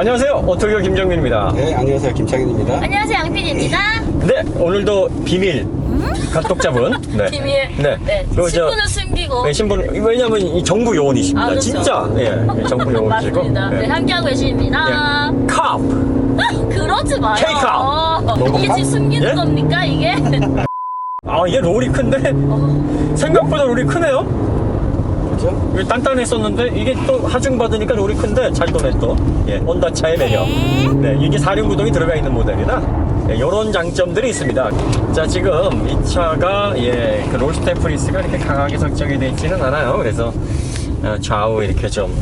안녕하세요. 오토교 김정민입니다. 네, 안녕하세요. 김창현입니다. 안녕하세요 양PD입니다 네, 오늘도 비밀 감독자분. 네. 비밀 네. 네, 그리고 저- 신분을 숨기고 네, 신분 왜냐면 이 정부 요원이십니다. 아, 그렇죠. 진짜. 예. 네, 정부 요원이시고. 맞습니다 네, 함께하고 계십니다 예. 컵. 그러지 마요 케이크아웃. 어, 이게 지금 숨기는 예? 겁니까 이게 아, 얘 롤이 큰데 어, 생각보다 롤이 크네요. 그렇죠? 이게 단단했었는데 이게 또 하중 받으니까 롤이 큰데 잘 도네 또. 예, 혼다차의 매력. 네, 이게 사륜구동이 들어가 있는 모델이라 예, 이런 장점들이 있습니다. 자, 지금 이 차가 예, 그 롤스테 프리스가 이렇게 강하게 설정이 되어 있지는 않아요. 그래서 어, 좌우 이렇게 좀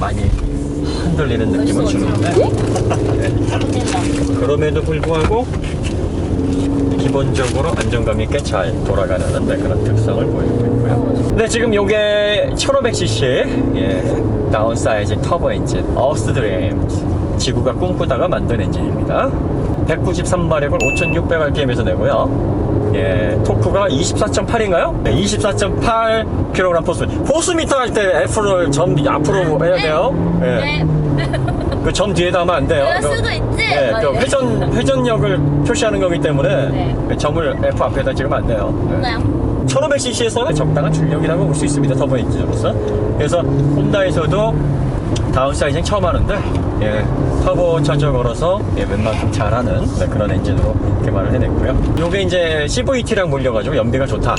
많이 흔들리는 느낌을 주는데 잘못된다 그럼에도 불구하고 기본적으로 안정감 있게 잘 돌아가는 네, 그런 특성을 보이고 있고요. 네, 지금 요게 1500cc 예, 다운 사이즈 터보 엔진 어스 드림 지구가 꿈꾸다가 만든 엔진입니다. 193마력을 5600rpm에서 내고요. 예, 토크가 24.8인가요? 네, 24.8kg 포스. 포스미터 할 때 F를 점 앞으로 해야 돼요. 예. 네그점 뒤에다 하면 안 돼요. 그럴 수도 있지. 네, 막그 이래. 회전, 회전력을 표시하는 거기 때문에 네. 그 점을 F 앞에다 찍으면 안 돼요. 네. 그냥 1500cc에서는 적당한 출력이라고 볼 수 있습니다. 터보 엔진으로서. 그래서 혼다에서도 다운사이징 처음 하는데, 예, 터보 차저 걸어서 예, 웬만큼 잘하는 네, 그런 엔진으로 개발을 해냈고요. 요게 이제 CVT랑 몰려가지고 연비가 좋다.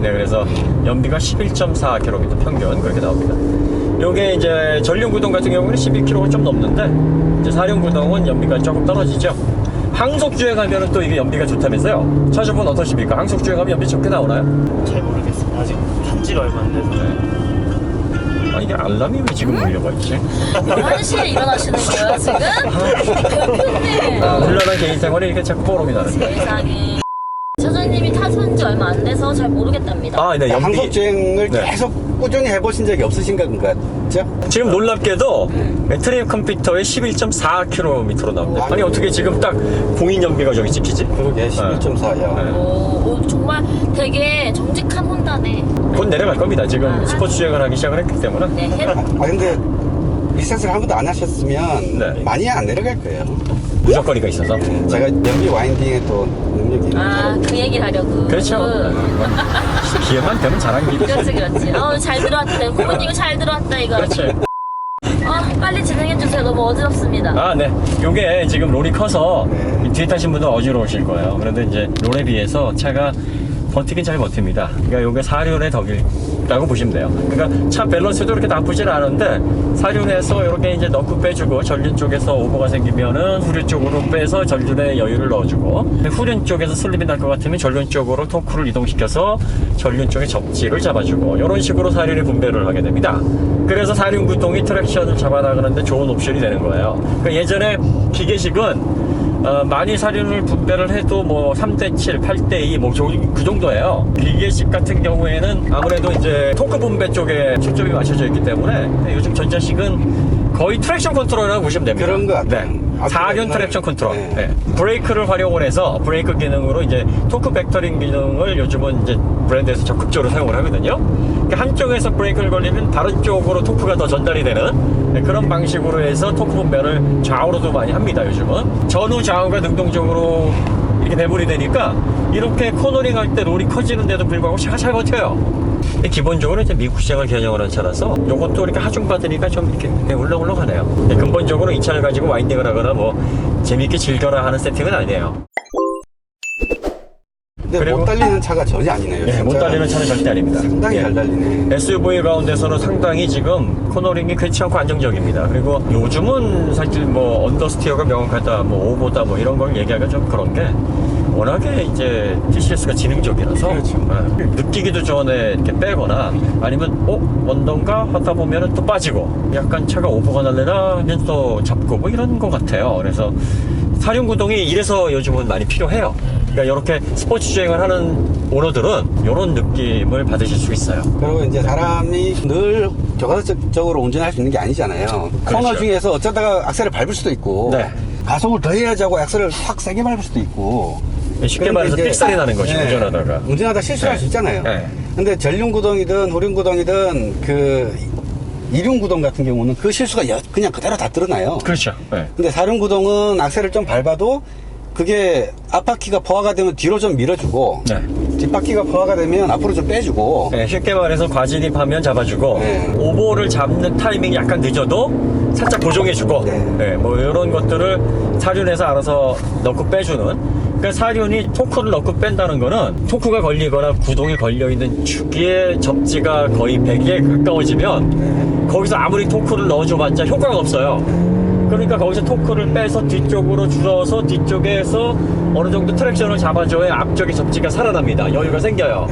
네, 그래서 연비가 11.4km 평균 그렇게 나옵니다. 요게 이제 전륜 구동 같은 경우는 12km가 좀 넘는데, 이제 사륜 구동은 연비가 조금 떨어지죠. 항속 주행하면은 또 이게 연비가 좋다면서요? 차주분 어떠십니까? 항속 주행하면 연비 좋게 나오나요? 잘 모르겠어요. 아직 탄지가 얼마 안 돼서. 아 이게 알람이 왜 지금 울려가 있지? 뭐 하는 시에 일어나시는 거예요 지금? 아, 훌륭한 개인 생활에 이렇게 자꾸 뽀록이 나는데. 세상에 사장님이 타선 지 얼마 안 돼서 잘 모르겠답니다 아, 네, 연비. 항속 주행을 네. 계속 꾸준히 해보신 적이 없으신 것 같죠? 지금 놀랍게도 트림 컴퓨터에 11.4km로 나옵니다. 아니 어떻게 지금 딱 공인 연비가 저기 찍히지? 그러게 11.4야. 네. 오, 오, 정말 되게 정직한 혼다네 곧 내려갈 겁니다. 지금 아, 스포츠 주행을 하기 시작을 했기 때문에. 네 해, 아 근데 리셋을 한 번도 안 하셨으면 네. 많이 안 내려갈 거예요. 무조건이가 있어서. 제가 연비 와인딩에 또 능력이 있는 아, 그 얘기를 하려고. 그렇죠. 기회만 되면 잘한 길이죠. 그렇지, 그렇지. 어, 잘 들어왔다. 고모님 이거 잘 들어왔다, 이거. 그렇지. 어, 빨리 진행해주세요. 너무 어지럽습니다. 아, 네. 요게 지금 롤이 커서 뒤에 타신 분들 어지러우실 거예요. 그런데 이제 롤에 비해서 차가 버티긴 잘 버팁니다. 그러니까 요게 사륜의 덕이 라고 보시면 돼요. 그러니까 차 밸런스도 그렇게 나쁘진 않은데 사륜에서 이렇게 이제 넣고 빼주고 전륜 쪽에서 오버가 생기면은 후륜 쪽으로 빼서 전륜에 여유를 넣어주고 후륜 쪽에서 슬립이 날 것 같으면 전륜 쪽으로 토크를 이동시켜서 전륜 쪽에 접지를 잡아주고 이런 식으로 사륜의 분배를 하게 됩니다. 그래서 사륜 구동이 트랙션을 잡아나가는데 좋은 옵션이 되는 거예요. 그러니까 예전에 기계식은 어, 많이 사륜을 분배를 해도 뭐 3대7, 8대2 뭐그 정도예요. 기계식 같은 경우에는 아무래도 이제 토크 분배 쪽에 초점이 맞춰져 있기 때문에 요즘 전자식은 거의 트랙션 컨트롤이라고 보시면 됩니다. 그런 것 같아요. 네. 앞으로 4륜 옛날에- 트랙션 컨트롤. 네. 네. 브레이크를 활용을 해서 브레이크 기능으로 이제 토크 벡터링 기능을 요즘은 이제 브랜드에서 적극적으로 사용을 하거든요. 그러니까 한쪽에서 브레이크를 걸리면 다른 쪽으로 토크가 더 전달이 되는 네, 그런 방식으로 해서 토크 분배를 좌우로도 많이 합니다. 요즘은 전후 좌우가 능동적으로 이렇게 배분이 되니까 이렇게 코너링 할 때 롤이 커지는데도 불구하고 잘 버텨요. 기본적으로 이제 미국 시장을 겨냥을 한 차라서 이것도 이렇게 하중 받으니까 좀 이렇게 울렁울렁 하네요. 근본적으로 이 차를 가지고 와인딩을 하거나 뭐 재밌게 즐겨라 하는 세팅은 아니에요. 근데 그리고- 못 달리는 차가 전혀 아니네요. 예, 못 진짜 달리는 차는 절대 아닙니다. 상당히 예. 잘 달리네. SUV 가운데서는 상당히 지금 코너링이 괜찮고 안정적입니다. 그리고 요즘은 사실 뭐 언더스티어가 명확하다, 뭐 오보다 뭐 이런 걸 얘기하기가 좀 그런 게 워낙에 이제 TCS가 지능적이라서 그렇죠. 예, 느끼기도 전에 이렇게 빼거나 아니면 어 언던가 하다 보면은 또 빠지고 약간 차가 오버가 날래나 하면 또 잡고 뭐 이런 것 같아요. 그래서 사륜구동이 이래서 요즘은 많이 필요해요. 그러니까 이렇게 스포츠 주행을 하는 오너들은 이런 느낌을 받으실 수 있어요. 그리고 이제 사람이 늘 교과서적으로 운전할 수 있는 게 아니잖아요. 코너 그렇죠. 중에서 어쩌다가 악셀을 밟을 수도 있고, 네. 가속을 더 해야지 하고 악셀을 확 세게 밟을 수도 있고. 쉽게 말해서 이제- 삑살이 나는 거죠, 네. 운전하다가. 운전하다 실수할 네. 수 있잖아요. 네. 근데 전륜구동이든 후륜구동이든 그 이륜 구동 같은 경우는 그 실수가 여- 그냥 그대로 다 드러나요. 그렇죠. 네. 근데 사륜 구동은 악셀을 좀 밟아도 그게 앞바퀴가 포화가 되면 뒤로 좀 밀어주고 네. 뒷바퀴가 포화가 되면 앞으로 좀 빼주고 네, 쉽게 말해서 과진입하면 잡아주고 네. 오버를 잡는 타이밍이 약간 늦어도 살짝 고정해주고 네. 네, 뭐 이런 것들을 사륜에서 알아서 넣고 빼주는 그러니까 사륜이 토크를 넣고 뺀다는 거는 토크가 걸리거나 구동이 걸려있는 축의 접지가 거의 100에 가까워지면 거기서 아무리 토크를 넣어줘봤자 효과가 없어요 그러니까 거기서 토크를 빼서 뒤쪽으로 줄어서 뒤쪽에서 어느 정도 트랙션을 잡아줘야 앞쪽의 접지가 살아납니다 여유가 생겨요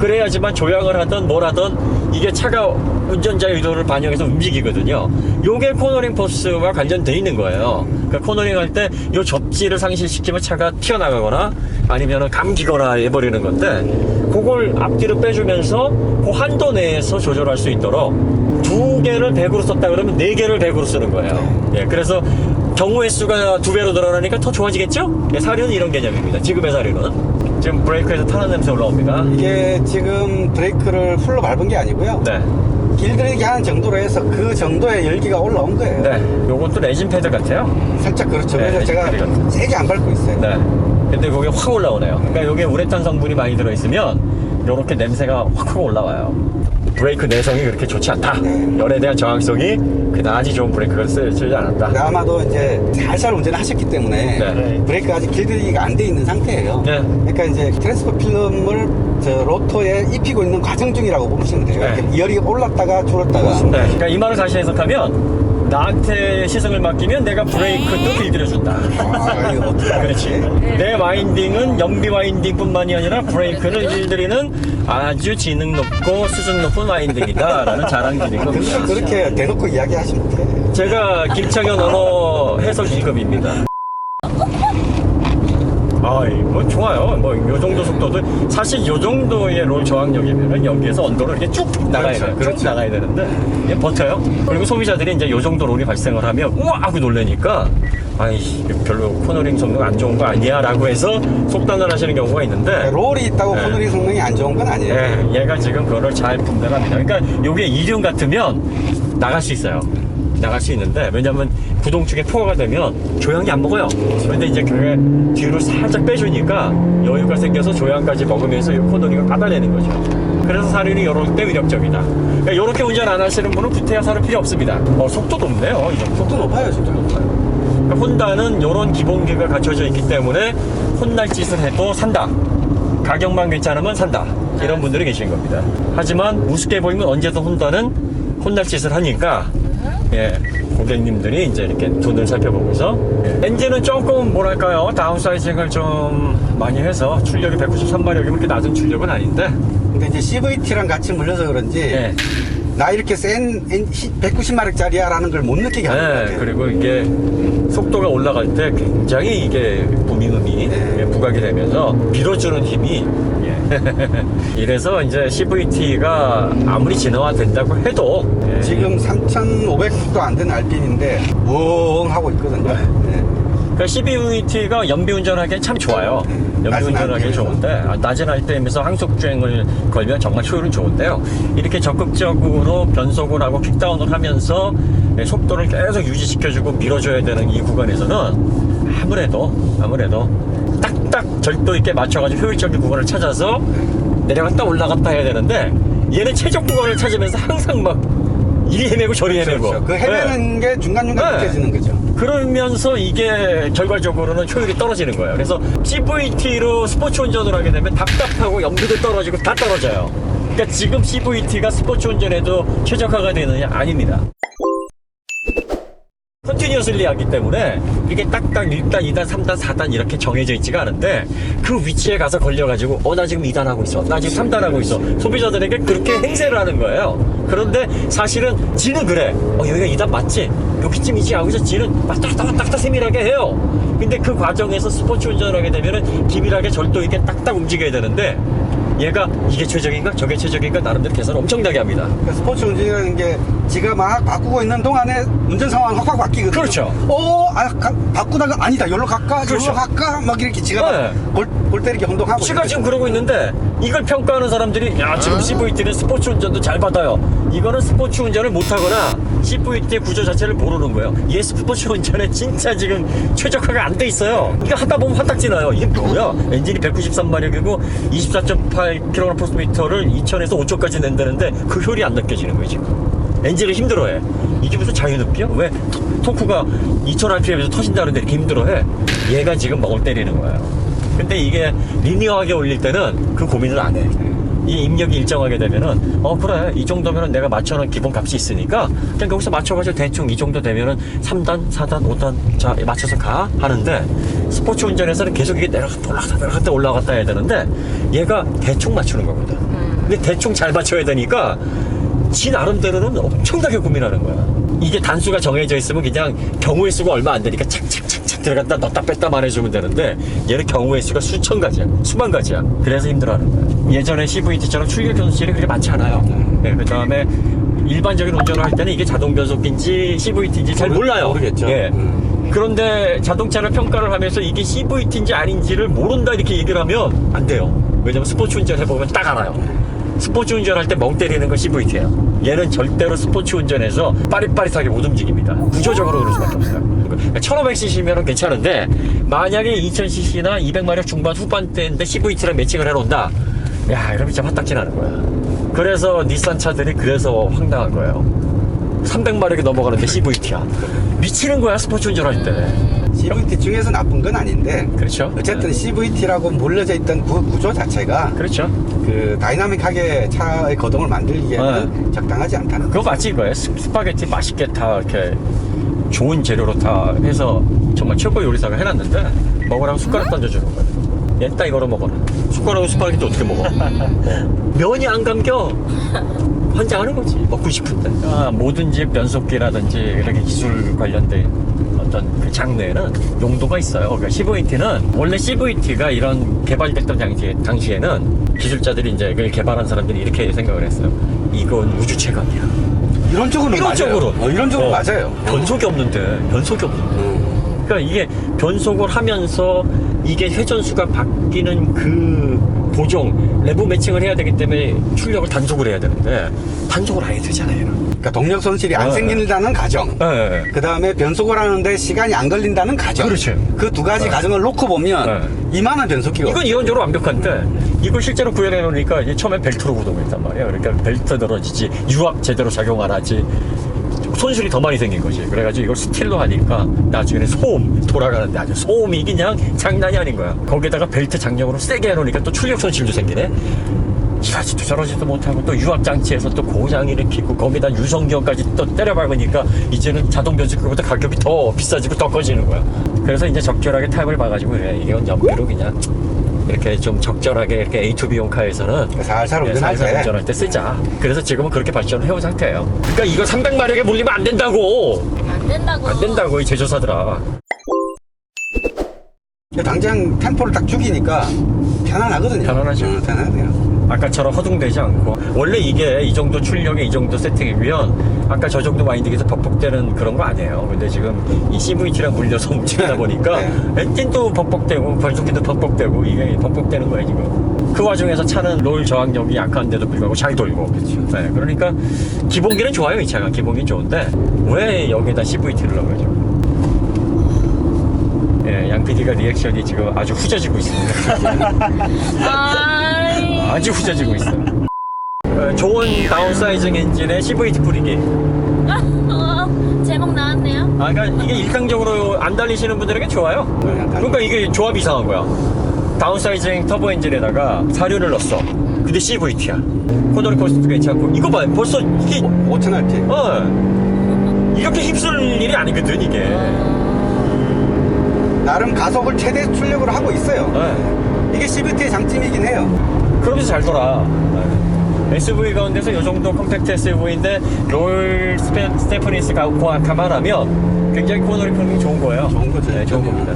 그래야지만 조향을 하든 뭘 하든 이게 차가 운전자의 의도를 반영해서 움직이거든요. 요게 코너링 포스와 관련돼 있는 거예요. 그러니까 코너링 할 때 요 접지를 상실시키면 차가 튀어나가거나 아니면 감기거나 해버리는 건데 그걸 앞뒤로 빼주면서 그 한도 내에서 조절할 수 있도록 두 개를 100으로 썼다 그러면 네 개를 100으로 쓰는 거예요. 예, 그래서 경우의 수가 두 배로 늘어나니까 더 좋아지겠죠? 예, 사륜은 이런 개념입니다. 지금의 사륜은. 지금 브레이크에서 타는 냄새 올라옵니다. 이게 지금 브레이크를 풀로 밟은 게 아니고요. 네. 길들이기 하는 정도로 해서 그 정도의 열기가 올라온 거예요. 네. 요것도 레진 패드 같아요. 살짝 그렇죠. 네, 그래서 제가 그렇죠. 세게 안 밟고 있어요. 네. 근데 그게 확 올라오네요. 그러니까 요게 우레탄 성분이 많이 들어있으면 요렇게 냄새가 확 하고 올라와요. 브레이크 내성이 그렇게 좋지 않다. 네. 열에 대한 저항성이 그다지 좋은 브레이크를 쓰지 않았다. 근데 아마도 이제 살살 운전을 하셨기 때문에 네. 브레이크가 아직 길들이기가 안 돼 있는 상태예요. 네. 그러니까 이제 트랜스퍼 필름을 저 로터에 입히고 있는 과정 중이라고 보시면 돼요. 네. 열이 올랐다가 줄었다가. 네. 그러니까 이 말을 다시 해석하면 나한테 시승을 맡기면 내가 브레이크도 길들여준다. 아, 이거 어떻게 그렇지. 내 와인딩은 연비 와인딩뿐만이 아니라 브레이크를 길들이는 아주 지능 높고 수준 높은 와인딩이다. 라는 자랑질인 겁니다. 근데 그렇게 대놓고 이야기하시면 돼요. 제가 김창현 언어 해설 1급입니다. 아이, 뭐 좋아요. 뭐 요 정도 속도도 사실 요 정도의 롤 저항력이면은 여기에서 언더로 이렇게 쭉 나가야 그렇죠, 돼요. 쭉 그렇죠. 나가야 되는데 얘 버텨요. 그리고 소비자들이 이제 요 정도 롤이 발생을 하면 우와 하고 놀래니까 아이 별로 코너링 성능 안 좋은 거 아니야 라고 해서 속단을 하시는 경우가 있는데 롤이 있다고 네. 코너링 성능이 안 좋은 건 아니에요. 예, 얘가 지금 그거를 잘 분별합니다. 그러니까 요게 이륜 같으면 나갈 수 있어요. 나갈 수 있는데 왜냐면 구동 쪽에 포화가 되면 조향이 안 먹어요. 그런데 이제 그게 뒤로 살짝 빼주니까 여유가 생겨서 조향까지 먹으면서 이 코너링을 받아내는 거죠. 그래서 사륜이 이럴 때 위력적이다. 그러니까 이렇게 운전 안 하시는 분은 구태여 사를 필요 없습니다. 어, 속도 높네요. 이 정도. 속도 높아요, 진짜. 그러니까 혼다는 이런 기본기가 갖춰져 있기 때문에 혼날 짓을 해도 산다. 가격만 괜찮으면 산다. 이런 분들이 계신 겁니다. 하지만 우습게 보이면 언제든 혼다는 혼날 짓을 하니까 예, 고객님들이 이제 이렇게 돈을 살펴보고서 예. 엔진은 조금 뭐랄까요 다운사이징을 좀 많이 해서 출력이 193마력이면 그렇게 낮은 출력은 아닌데 근데 이제 CVT랑 같이 물려서 그런지 예. 나 이렇게 센 190마력짜리야 라는 걸 못 느끼게 하는 것 네, 같아요. 그리고 이게 속도가 올라갈 때 굉장히 이게 부미음이 네. 예, 부각이 되면서 밀어주는 힘이 예. 이래서 이제 CVT가 아무리 진화된다고 해도 예, 지금 3,500도 안 되는 RPM인데 웅 하고 있거든요. 네. 그러니까 CVT가 연비 운전하기엔 참 좋아요. 연비 운전하기엔. 좋은데 아, 낮은 RPM에서 항속 주행을 걸면 정말 효율은 좋은데요. 이렇게 적극적으로 변속을 하고 킥다운을 하면서 예, 속도를 계속 유지시켜주고 밀어줘야 되는 이 구간에서는 아무래도 아무래도 딱딱 절도 있게 맞춰가지고 효율적인 구간을 찾아서 내려갔다 올라갔다 해야 되는데 얘는 최적 구간을 찾으면서 항상 막 이리 헤매고 저리 헤매고 그렇죠. 그 헤매는 게 중간중간 네. 느껴지는 거죠. 그러면서 이게 결과적으로는 효율이 떨어지는 거예요. 그래서 CVT로 스포츠 운전을 하게 되면 답답하고 연비도 떨어지고 다 떨어져요. 그러니까 지금 CVT가 스포츠 운전에도 최적화가 되느냐? 아닙니다. 컨티뉴어슬리 하기 때문에 이게 딱딱 1단, 2단, 3단, 4단 이렇게 정해져 있지가 않은데 그 위치에 가서 걸려가지고 어 나 지금 2단 하고 있어. 나 지금 3단 하고 있어. 소비자들에게 그렇게 행세를 하는 거예요. 그런데 사실은 지는 그래. 어 여기가 2단 맞지? 여기쯤이지 하고 서 지는 왔다 갔다 왔다 갔다 세밀하게 해요. 근데 그 과정에서 스포츠 운전을 하게 되면은 기밀하게 절도 있게 딱딱 움직여야 되는데 얘가 이게 최적인가 저게 최적인가 나름대로 계산을 엄청나게 합니다 그러니까 스포츠 운전이라는 게 지가 막 바꾸고 있는 동안에 운전 상황 확확 바뀌거든요. 그렇죠. 어, 아, 가- 바꾸다가 아니다. 여기로 갈까? 그렇죠. 여기로 갈까? 막 이렇게 지가 네. 막 골, 골 때리게 혼동하고. 지가 지금. 그러고 있는데 이걸 평가하는 사람들이 야 지금 CVT는 스포츠 운전도 잘 받아요 이거는 스포츠 운전을 못하거나 CVT의 구조 자체를 모르는 거예요. 얘 스포츠 운전에 진짜 지금 최적화가 안 돼 있어요. 이거 하다 보면 화딱지 나요. 이게 뭐야? 엔진이 193마력이고 24.8km/m를 2000에서 5초까지 낸다는데 그 효율이 안 느껴지는 거예요, 지금. 엔진을 힘들어해. 이게 무슨 자유급이야? 왜 토- 토크가 2000rpm에서 터진다는데 이렇게 힘들어해? 얘가 지금 멍을 때리는 거예요. 근데 이게 리니어하게 올릴 때는 그 고민을 안 해. 이 입력이 일정하게 되면은 어 그래 이 정도면은 내가 맞춰놓은 기본 값이 있으니까 그냥 거기서 맞춰가지고 대충 이 정도 되면은 3단 4단 5단 자 맞춰서 가 하는데 스포츠 운전에서는 계속 이게 내려갔다 올라갔다 내려갔다 올라갔다 해야 되는데 얘가 대충 맞추는 거거든. 근데 대충 잘 맞춰야 되니까 지 나름대로는 엄청나게 고민하는 거야. 이게 단수가 정해져 있으면 그냥 경우의 수가 얼마 안 되니까 착착착착 들어갔다 넣었다 뺐다만 해주면 되는데 얘는 경우의 수가 수천 가지야 수만 가지야 그래서 힘들어하는 거야 예전에 CVT처럼 출력 변속실이 그렇게 많지 않아요 네, 그 다음에 일반적인 운전을 할 때는 이게 자동 변속기인지 CVT인지 잘 몰라요 모르겠죠. 예. 음. 그런데 자동차를 평가를 하면서 이게 CVT인지 아닌지를 모른다 이렇게 얘기를 하면 안 돼요 왜냐면 스포츠 운전 해보면 딱 알아요 스포츠 운전할 때 멍 때리는 건 CVT예요. 얘는 절대로 스포츠 운전에서 빠릿빠릿하게 못 움직입니다. 구조적으로 그럴 수밖에 없어요. 1500cc면 괜찮은데 만약에 2000cc나 200마력 중반 후반대인데 CVT랑 매칭을 해놓는다. 야, 이러면 진짜 화딱지 나는 거야. 그래서 닛산 차들이 그래서 황당한 거예요. 300마력이 넘어가는데 CVT야. 미치는 거야 스포츠 운전할 때. CVT 중에서 나쁜 건 아닌데 그렇죠. 어쨌든 CVT라고 몰려져 있던 그 구조 자체가 그렇죠. 그 다이나믹하게 차의 거동을 만들기에는 적당하지 않다는 그거 맞지 이거예요. 스- 스파게티 맛있게 다 이렇게 좋은 재료로 다 해서 정말 최고 요리사가 해놨는데 먹으라고 숟가락 던져주는 거예요. 얘딱 이거로 먹어라. 숟가락으로 스파게티 어떻게 먹어? 어. 면이 안 감겨. 환장하는 거지. 먹고 싶은데. 아, 뭐든지 변속기라든지 이렇게 기술 관련된 어떤 그 장르에는 용도가 있어요. 그러니까 CVT는 원래 CVT가 이런 개발됐던 당시에, 당시에는 기술자들이 이제 그걸 개발한 사람들이 이렇게 생각을 했어요. 이건 우주 최강이야. 이론적으로 이론적으로. 맞아요. 어, 이론적으로 어, 맞아요. 변속이 없는데 변속이 없는데 음. 그러니까 이게 변속을 하면서 이게 회전수가 바뀌는 그 보정 레브 매칭을 해야 되기 때문에 출력을 단속을 해야 되는데 단속을 안 해도 되잖아요 얘는. 그러니까 동력 손실이 안 어, 생긴다는 가정. 예, 예. 그 다음에 변속을 하는데 시간이 안 걸린다는 가정. 그렇죠. 그 두 가지 어. 가정을 놓고 보면 이만한 변속기가 이건 이론적으로 완벽한데 이걸 실제로 구현해 놓으니까 이제 처음에 벨트로 구동했단 말이에요. 그러니까 벨트 늘어지지 유압 제대로 작용 안 하지 손실이 더 많이 생긴 거지. 그래가지고 이걸 스틸로 하니까 나중에는 소음 돌아가는데 아주 소음이 그냥 장난이 아닌 거야. 거기다가 벨트 장력으로 세게 해놓으니까 또 출력 손실도 생기네. 이러지도 저러지도 못하고 또 유압 장치에서 또 고장 일으키고 거기다 유성기어까지 또 때려박으니까 이제는 자동 변속기보다 가격이 더 비싸지고 더 커지는 거야. 그래서 이제 적절하게 타입을 봐가지고 그래 이건 연비로 그냥 이렇게 좀 적절하게 이렇게 A to B용 카에서는 살살 그냥 운전할 살살 때. 운전할 때 쓰자. 그래서 지금은 그렇게 발전을 해온 상태예요. 그러니까 이거 300마력에 몰리면 안 된다고. 안 된다고. 안 된다고 이 제조사들아. 근데 당장 템포를 딱 죽이니까 편안하거든요. 편안하죠. 어, 편안해요. 아까처럼 허둥대지 않고. 원래 이게 이 정도 출력에 이 정도 세팅이면 아까 저 정도 와인딩에서 벅벅대는 그런 거 아니에요. 근데 지금 이 CVT랑 물려서 움직이다 보니까 네. 엔진도 벅벅대고 변속기도 벅벅대고 이게 벅벅대는 거예요 지금. 그 와중에서 차는 롤 저항력이 약한데도 불구하고 잘 돌고. 네, 그러니까 기본기는 좋아요 이 차가. 기본기 좋은데 왜 여기다 CVT를 넣어야죠 예, 양 PD가 리액션이 지금 아주 후져지고 있습니다. 아주 후져지고 있어요. 어, 좋은 다운사이징 엔진의 CVT 뿌리기. 어, 제목 나왔네요. 아, 그러니까 이게 일상적으로 안 달리시는 분들에게 좋아요. 그러니까 이게 조합이 이상한 거야. 다운사이징 터보 엔진에다가 사륜을 넣었어. 근데 CVT야. 코너리 코스도 괜찮고. 이거 봐, 벌써 이게 5,000rpm. 어 이렇게 힘쓸 일이 아니거든 이게. 나름 가속을 최대 출력으로 하고 있어요. 어. 이게 CVT의 장점이긴 해요. 그러면서 잘 돌아. SUV 가운데서 이 정도 컴팩트 SUV인데 롤 스페, 스테프니스 가, 고- 감안하면 굉장히 코너리 푸는 좋은 거예요. 좋은 거죠. 네, 좋은 겁니다.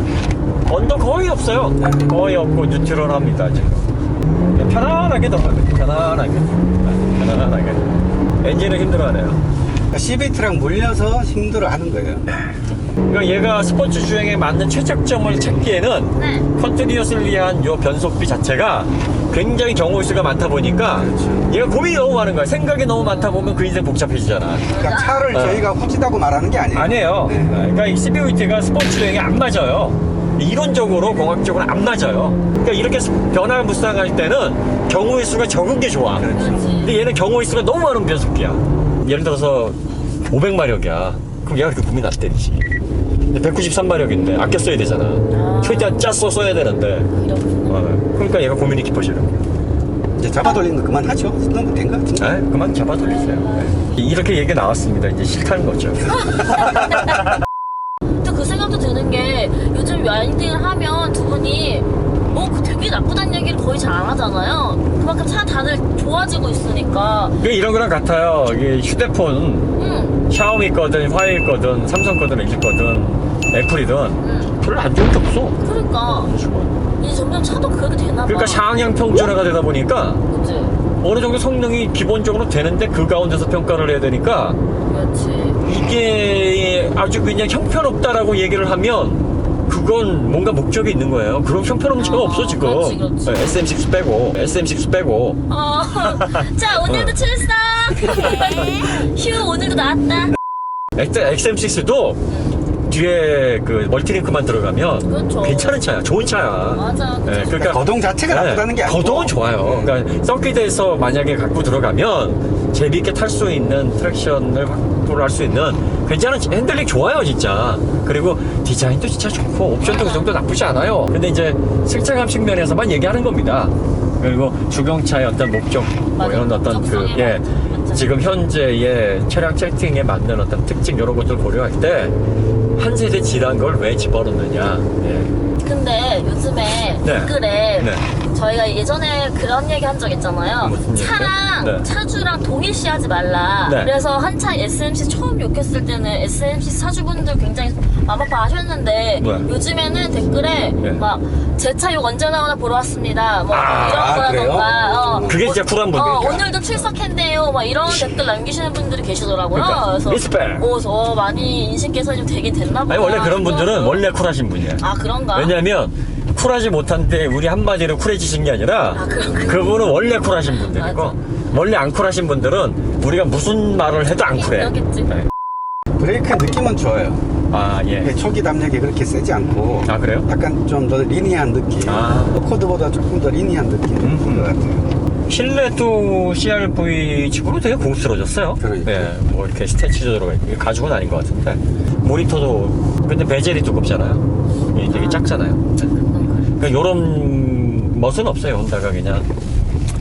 언더 거의 없어요. 거의 없고 뉴트럴합니다 지금. 네, 편안하게 돌아가요. 편안하게. 네, 편안하게. 엔진은 힘들어하네요. CVT랑 물려서 힘들어 하는 거예요. 그러니까 얘가 스포츠 주행에 맞는 최적점을 찾기에는 네. 컨티뉴어스를 위한 요 변속비 자체가 굉장히 경우 수가 많다 보니까 얘가 고민이 너무 많은 거야. 생각이 너무 많다 보면 그 인생 복잡해지잖아. 그러니까 차를 어. 저희가 후지다고 말하는 게 아니에요. 아니에요. 네. 그러니까 이 CBOT가 스포츠 주행에 안 맞아요. 이론적으로 공학적으로 안 맞아요. 그러니까 이렇게 변화무쌍할 때는 경우의 수가 적은 게 좋아. 그렇죠. 근데 얘는 경우의 수가 너무 많은 변속기야. 예를 들어서 500마력이야. 그럼 얘가 그렇게 고민 안 때리지. 193마력인데 아껴 써야 되잖아. 아. 최대한 짜서 써야 되는데. 이렇구나. 어, 그러니까 얘가 고민이 깊어지는 거야. 이제 잡아 돌리는 거 그만하죠. 너무 된거 같은데. 아, 그만 잡아 돌리세요. 네. 이렇게 얘기 나왔습니다. 이제 싫다는 거죠. 또그 생각도 드는 게 요즘 라이딩을 하면 두 분이 뭐 그 되게 나쁘다는 얘기를 거의 잘 안 하잖아요. 그만큼 차 다들 좋아지고 있으니까. 그 이런 거랑 같아요. 이게 휴대폰 응, 샤오미 거든 화웨이 거든 삼성 거든 LG 거든 애플이든 응. 별로 안 좋은 게 없어. 그러니까 이제 점점 차도 그렇게 되나 봐. 그러니까 상향 평준화가 되다 보니까 그치? 어느 정도 성능이 기본적으로 되는데 그 가운데서 평가를 해야 되니까 그렇지. 이게 아주 그냥 형편없다라고 얘기를 하면 그건 뭔가 목적이 있는 거예요. 그럼 형편없는 차가 아, 없어 지금. 그렇지, 그렇지. 네, SM6 빼고 SM6 빼고 어, 자 오늘도 어. 출석. 휴 오늘도 나왔다. XM6도 뒤에 그 멀티링크만 들어가면 그렇죠. 괜찮은 차야, 좋은 차야. 맞아. 네, 그쵸. 거동 자체가 나쁘다는 게 아니고. 거동은 좋아요. 그러니까 서킷에서 만약에 갖고 들어가면 재미있게 탈 수 있는 트랙션을 확보를 할 수 있는 괜찮은 핸들링 좋아요 진짜. 그리고 디자인도 진짜 좋고 옵션도 그 정도 나쁘지 않아요. 근데 이제 승차감 측면에서만 얘기하는 겁니다. 그리고 주경차의 어떤 목적 뭐. 이런 어떤 그 예. 지금 현재의 차량 세팅에 맞는 어떤 특징 이런 것들을 고려할 때 한 세대 지난 걸 왜 집어넣느냐. 예. 근데 요즘에 네. 댓글에 네. 저희가 예전에 그런 얘기 한 적 있잖아요. 무슨? 차랑 네. 차주랑 동일시하지 말라. 네. 그래서 한창 SMC 처음 욕했을 때는 SMC 차주분들 굉장히 맘 아파하셨는데 네. 요즘에는 댓글에 네. 막제 차 욕 언제 나오나 보러 왔습니다. 뭐 아, 이런 아, 거라던가. 어, 그게 진짜 쿨한. 어, 오늘도 출석했네요. 막 이런 댓글 남기시는 분들이 계시더라고요. 그러니까, 그래서 리스펙. 어, 많이 인식 개선이 좀 되긴 됐나. 아니 원래 그런 분들은. 원래 쿨하신 분이에요. 아 그런가? 왜냐 면 쿨하지 못한데 우리 한마디로 쿨해지신 게 아니라 아? 그분은 원래 쿨하신 분들이고 맞아. 원래 안 쿨하신 분들은 우리가 무슨 말을 해도 안 쿨해. 네. 브레이크 느낌은 좋아요. 아 예. 이게 초기 담력이 그렇게 세지 않고. 아 그래요? 약간 좀 더 리니한 느낌. 아. 코드보다 조금 더 리니한 느낌. 음흠. 것 같아요. 실내도 CRV 측으로 되게 고급스러워졌어요. 그러니까. 네, 뭐 이렇게 스태치도 들어가 있고 가죽은 아닌 것 같은데 모니터도 근데 베젤이 두껍잖아요. 이게 되게 작잖아요. 그러니까 이런 멋은 없어요. 혼다가 그냥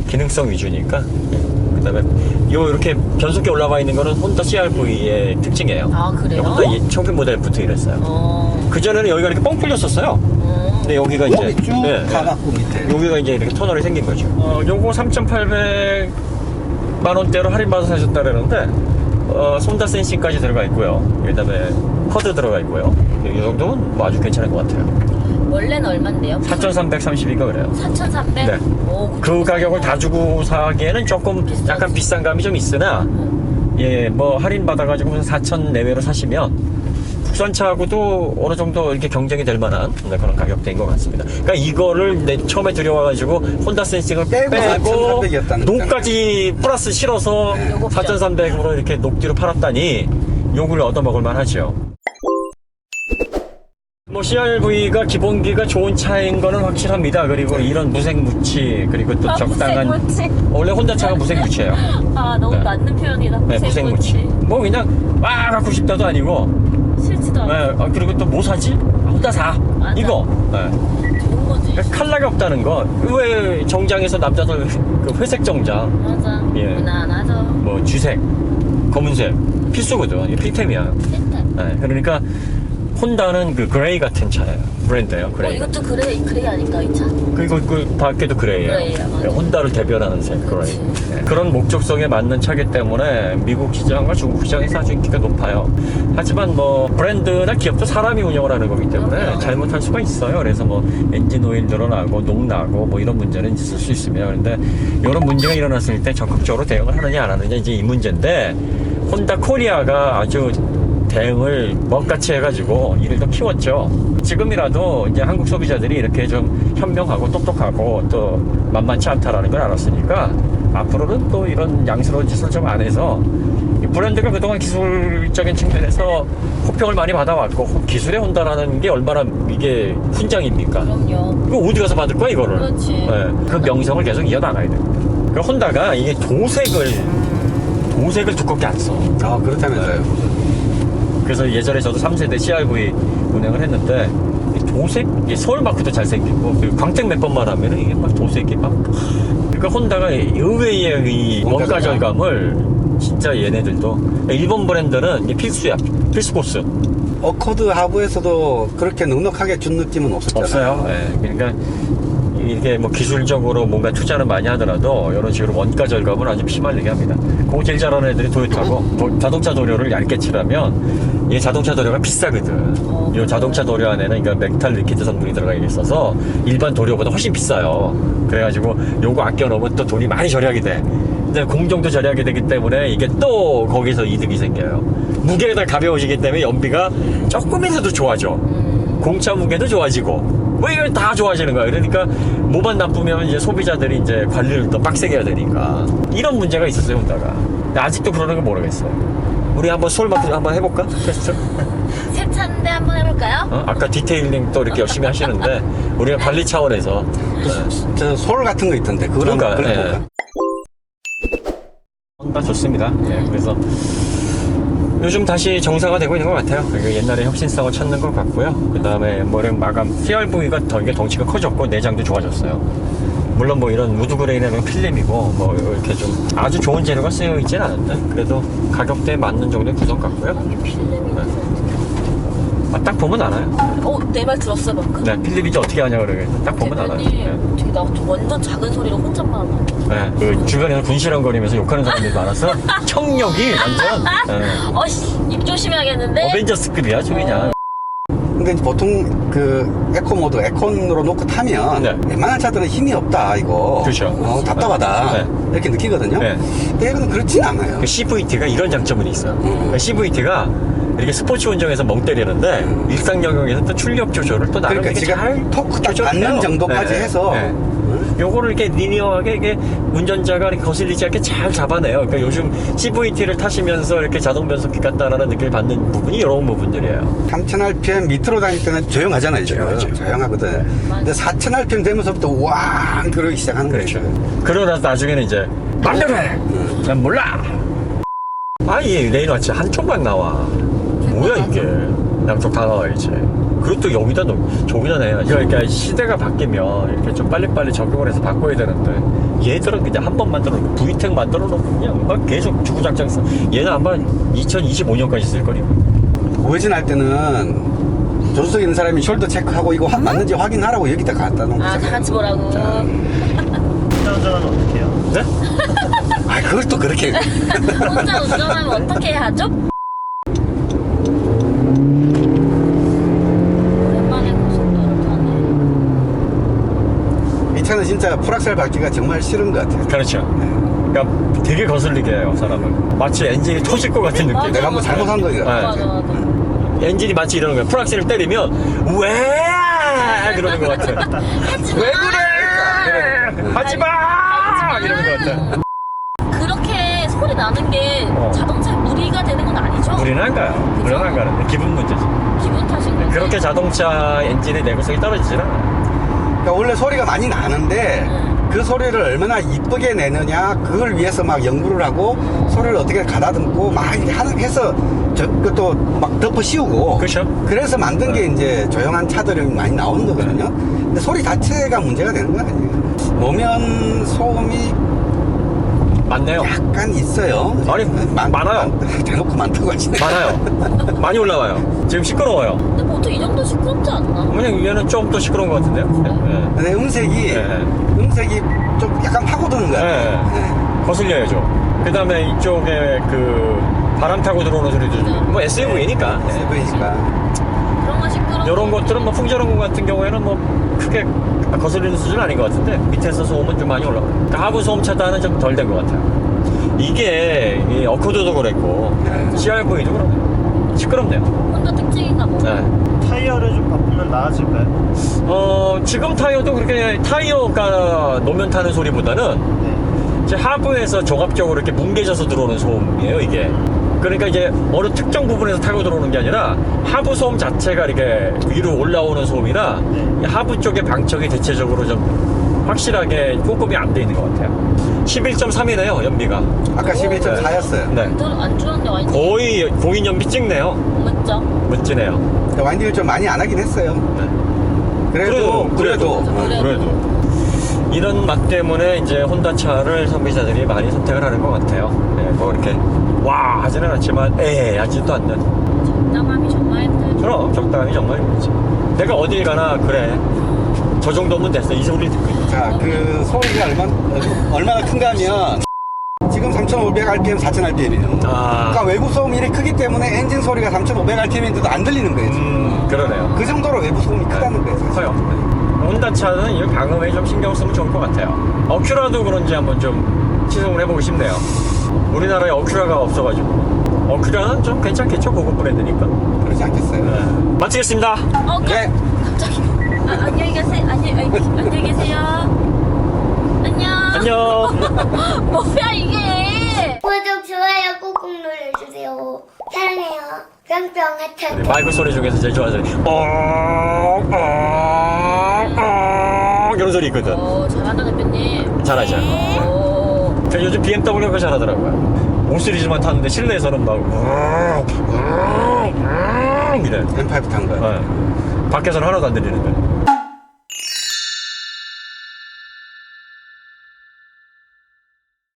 기능성 위주니까. 그 다음에 요 이렇게 변속기 올라와 있는 거는 혼다 CRV의 특징이에요. 아, 그래요? 혼다 이 초기 모델부터 이랬어요. 어. 그 전에는 여기가 이렇게 뻥 뚫렸었어요. 음. 근데 여기가 이제 여기 쭉 네, 네. 가갖고 밑에. 여기가 이제 이렇게 터널이 생긴 거죠. 어, 요거 3,800만 원대로 할인받아서 사셨다 그러는데 어, 손다 센싱까지 들어가 있고요. 그 다음에 커드 들어가 있고요. 이 정도면 뭐 아주 괜찮은 것 같아요. 원래는 얼만데요? 4,332가 그래요. 4,300? 네. 오, 그 가격을 다 주고 사기에는 조금 비싸지. 약간 비싼 감이 좀 있으나 예, 뭐 할인 받아가지고 4천 내외로 사시면 국산차하고도 어느 정도 이렇게 경쟁이 될 만한 네, 그런 가격대인 것 같습니다. 그러니까 이거를 내 처음에 들여와가지고 혼다 센싱을 빼고 빼고 4,300이었다는 녹까지 플러스 실어서 네. 요거 4,300으로 이렇게 녹뒤로 팔았다니 욕을 얻어먹을 만하죠. 뭐 CRV가 기본기가 좋은 차인 거는 확실합니다. 그리고 이런 무색무취 그리고 또 아, 적당한 무색무취. 원래 혼자 차가 무색무취예요. 아, 너무 네. 맞는 표현이다. 네, 무색무취. 뭐 그냥 막 갖고 싶다도 아니고, 네. 아, 그리고 또 뭐 사지? 아, 혼자 사. 맞아. 이거. 네. 좋은 거지. 그러니까 컬러가 없다는 거. 왜 정장에서 남자들 그 회색 정장, 맞아. 예. 무난하죠. 뭐 주색, 검은색 필수거든. 이게 필템이야. 펜텐. 네, 그러니까 혼다는 그 그레이 같은 차예요. 브랜드예요. 어, 그레이. 이것도 그레이, 그레이 아닌가, 이 차? 그리고 그 밖에도 그레이예요. 그레이야, 맞아. 네, 혼다를 대변하는 색 그레이. 그치. 네, 그런 목적성에 맞는 차기 때문에 미국 시장과 중국 시장에서 아주 인기가 높아요. 하지만 뭐 브랜드나 기업도 사람이 운영을 하는 거기 때문에 그럼요. 잘못할 수가 있어요. 그래서 뭐 엔진 오일 늘어나고 녹 나고 뭐 이런 문제는 있을 수 있습니다. 그런데 이런 문제가 일어났을 때 적극적으로 대응을 하느냐 안 하느냐 이제 이 문제인데 혼다 코리아가 아주 대응을 멋같이 해가지고 이를 더 키웠죠. 지금이라도 이제 한국 소비자들이 이렇게 좀 현명하고 똑똑하고 또 만만치 않다라는 걸 알았으니까 앞으로는 또 이런 양스러운 짓을 좀 안 해서 이 브랜드가 그동안 기술적인 측면에서 호평을 많이 받아왔고 기술의 혼다라는 게 얼마나 이게 훈장입니까? 그럼요. 이거 어디 가서 받을 거야 이거를? 그렇지. 네, 그 명성을 계속 이어나가야 돼. 그 혼다가 이게 도색을 도색을 두껍게 안 써. 아 그렇다면서요. 그래서 예전에 저도 3세대 CRV 운행을 했는데 이 도색, 이 서울 마크도 잘생기고 그 광택 몇 번만 하면은 이게 막 도색이 막 그러니까 혼다가 의외의 이 원가 절감을 진짜 얘네들도 일본 브랜드는 이게 필수야 필수 코스 어코드 하부에서도 그렇게 넉넉하게 준 느낌은 없었잖아요. 없어요. 예, 그러니까 이게 뭐 기술적으로 뭔가 투자를 많이 하더라도 이런 식으로 원가 절감을 아주 피말리게 합니다. 그거 제일 잘하는 애들이 도요타고 도- 자동차 도료를 얇게 칠하면 이 자동차 도료가 비싸거든. 어. 이 자동차 도료 안에는 그러니까 메탈 리퀴드 성분이 들어가 있어서 일반 도료보다 훨씬 비싸요. 그래가지고 요거 아껴 놓으면 또 돈이 많이 절약이 돼. 근데 공정도 절약이 되기 때문에 이게 또 거기서 이득이 생겨요. 무게가 가벼워지기 때문에 연비가 조금이라도 좋아져. 공차 무게도 좋아지고 뭐 이건 다 좋아지는 거야 그러니까 뭐만 나쁘면 이제 소비자들이 이제 관리를 더 빡세게 해야 되니까 이런 문제가 있었어요 혼다가 아직도 그러는 거 모르겠어 우리 한번 솔마크 한번 해볼까 테스트 세차인데 한번 해볼까요? 어? 아까 디테일링 또 이렇게 열심히 하시는데 우리가 관리 차원에서 네. 저솔 같은 거 있던데 그걸 그러니까, 한번 예. 혼다 좋습니다 예, 그래서 요즘 다시 정상화 되고 있는 것 같아요. 그러니까 옛날에 혁신성을 찾는 것 같고요. 그 다음에 뭐는 마감 CRV가 더 이게 덩치가 커졌고 내장도 좋아졌어요. 물론 뭐 이런 우드그레인이나 필름이고 뭐 이렇게 좀 아주 좋은 재료가 쓰여 있지는 않은데 그래도 가격대에 맞는 정도의 구성 같고요. 필름이 아, 딱 보면 알아요. 어, 내 말 들었어 방금? 네, 필름인지 어떻게 하냐 그러겠는데 딱 보면 알아요. 네. 되게 나 완전 작은 소리로 혼잣말 하는 네, 그 주변에서 군시렁거리면서 욕하는 사람들이 많아서 청력이 완전 네, 어씨 입 조심해야겠는데? 어벤져스급이야, 저 그냥. 근데 이제 보통 그 에코 모드 에콘으로 놓고 타면 네. 웬만한 차들은 힘이 없다 이거 그렇죠. 어, 답답하다 네. 이렇게 느끼거든요 네. 근데 이거는 그렇진 않아요 그 CVT가 이런 장점은 있어요. 음. 그러니까 CVT가 이렇게 스포츠 운전에서 멍 때리는데 일상 영역에서 또 출력 조절을 또 나름 그러니까 되게 잘 지금 토크 딱 조절해요. 받는 정도까지 네, 해서 네. 응? 요거를 이렇게 리니어하게 이게 운전자가 이렇게 거슬리지 않게 잘 잡아내요. 그러니까 요즘 CVT를 타시면서 이렇게 자동 변속기 같다라는 느낌을 받는 부분이 이런 부분들이에요. 3000rpm 밑으로 다닐 때는 조용하잖아요 지금 조용하죠. 조용하거든 근데 4000rpm 되면서부터 왕 그러기 시작하는 그렇죠. 거죠 그러다 나중에는 이제 만들어! 난 몰라! 아, 얘 레인 왔지. 한쪽만 나와. 뭐야, 이게. 양쪽 다 나와야지. 그리고 또 여기다 놓, 저기다 내야. 그러니까 시대가 바뀌면 이렇게 좀 빨리빨리 적용을 해서 바꿔야 되는데 얘들은 그냥 한 번 만들어 놓고 VTEC 만들어 놓고 그냥 막 계속 주구장창 써. 얘는 아마 2025년까지 쓸 거리. 우회전할 때는 조수석에 있는 사람이 숄더 체크하고 이거 화- 맞는지 확인하라고 여기다 갖다 놓은 아, 다 거잖아요 같이 보라고. 혼자 운전하면 어떻게 해요? 네? 아 그걸 또 그렇게 혼자 운전하면 어떻게 하죠? 오랜만에 고속도로 타네. 이 차는 진짜 풀악셀 밟기가 정말 싫은 것 같아요 그렇죠. 그러니까 되게 거슬리게 해요, 사람을. 마치 엔진이 터질 것 같은 느낌. 맞아, 내가 뭐 잘못한 거야 네. 맞아, 맞아. 엔진이 마치 이러는 거야. 풀악셀을 때리면 왜 그러는 것 같아. 왜 그래? 하지 마! 이러는 것 같아. 그렇게 소리 나는 게 어. 자동차에 무리가 되는 건 아니죠? 우리는 안 가요. 우리는 안 가는데 기분 문제지. 기분 탓인 거지. 그렇게 자동차 엔진의 내구성이 떨어지질 않아. 그러니까 원래 소리가 많이 나는데 음. 그 소리를 얼마나 이쁘게 내느냐 그걸 위해서 막 연구를 하고 소리를 어떻게 가다듬고 막 이렇게 하는 해서 저 그것도 막 덮어 씌우고 그렇죠. 그래서 만든 게 이제 조용한 차들이 많이 나오는 거거든요. 근데 소리 자체가 문제가 되는 건 아니에요. 노면 소음이 많네요. 약간 있어요. 아니, 많아요. 많- 대놓고 많다고 하시네. 많아요. 많이 올라와요. 지금 시끄러워요. 근데 보통 이 정도 시끄럽지 않나? 그냥 얘는 좀 더 시끄러운 것 같은데요. 예, 근데 음색이 네. 음색이 좀 약간 파고드는 거야. 예. 예. 거슬려야죠. 그 다음에 이쪽에 그 바람 타고 들어오는 소리도 좀, 뭐 SUV니까. SUV니까. 그런 거 시끄러워. 이런 것들은 뭐 풍자론공 같은 경우에는 뭐 크게 거슬리는 수준 은 아닌 것 같은데 밑에서 소음은 좀 많이 올라가요. 그러니까 하부 소음 차단은 좀 덜 된 것 같아요. 이게 이 어코드도 그랬고 네. CRV도 그러고 시끄럽네요. 혼다 특징인가 뭐. 네. 타이어를 좀 바꾸면 나아질까요? 어, 지금 타이어도 그렇게 타이어가 노면 타는 소리보다는 네. 이제 하부에서 종합적으로 이렇게 뭉개져서 들어오는 소음이에요, 이게. 그러니까 이제 어느 특정 부분에서 타고 들어오는 게 아니라 하부 소음 자체가 이렇게 위로 올라오는 소음이라 네. 이 하부 쪽의 방청이 대체적으로 좀 확실하게 꼼꼼히 안 돼 있는 것 같아요. 11.3이네요, 연비가. 아까 11.4였어요. 네. 안 좋은데 와인딩. 거의 공인 연비 찍네요. 맞죠? 멋지네요. 와인딩을 좀 많이 안 하긴 했어요. 네. 그래도, 그래도. 어, 그래도. 그래도. 이런 맛 때문에 이제 혼다 차를 소비자들이 많이 선택을 하는 것 같아요. 네, 뭐 이렇게 와 하지는 않지만 에 하지도 않는. 적당함이 정말 힘들죠. 그럼 적당히 정말 힘들지. 내가 어딜 가나 그래. 저 정도면 됐어. 이 소리 듣고 있지. 자, 그 소리가 얼마, 어, 얼마나 큰가 하면 지금 3,500rpm, 4,000rpm이에요. 아. 그러니까 외부 소음이 이렇게 크기 때문에 엔진 소리가 3,500rpm인데도 안 들리는 거예요. 지금. 음 그러네요. 그 정도로 외부 소음이 크다는 거예요. 사실. 커요. 차는 이 방음에 좀 신경 쓰면 좋을 것 같아요. 어큐라도 그런지 한번 좀 시승을 해보고 싶네요. 우리나라에 어큐라가 없어가지고. 어큐라는 좀 괜찮겠죠? 고급 브랜드니까. 그러지 않겠어요. 네. 마치겠습니다. 어, 그, 네. 갑자기. 아, 안녕히 가세요. 안녕, 안녕, 안녕히 계세요. 안녕. 안녕. 뭐야, 이게. 구독, 좋아요 꾹꾹 눌러주세요. 사랑해요. 뿅뿅 하트. 네, 마이크 소리 중에서 제일 좋아하는 소리. 어, 어, 어, 이런 소리 있거든. 어, 잘한다, 대표님. 잘하죠. 오. 저 요즘 BMW가 잘하더라고요. 5 시리즈만 탔는데 실내에서는 막 이래. M5 탄 거예요. 네. 밖에서는 하나도 안 들리는데.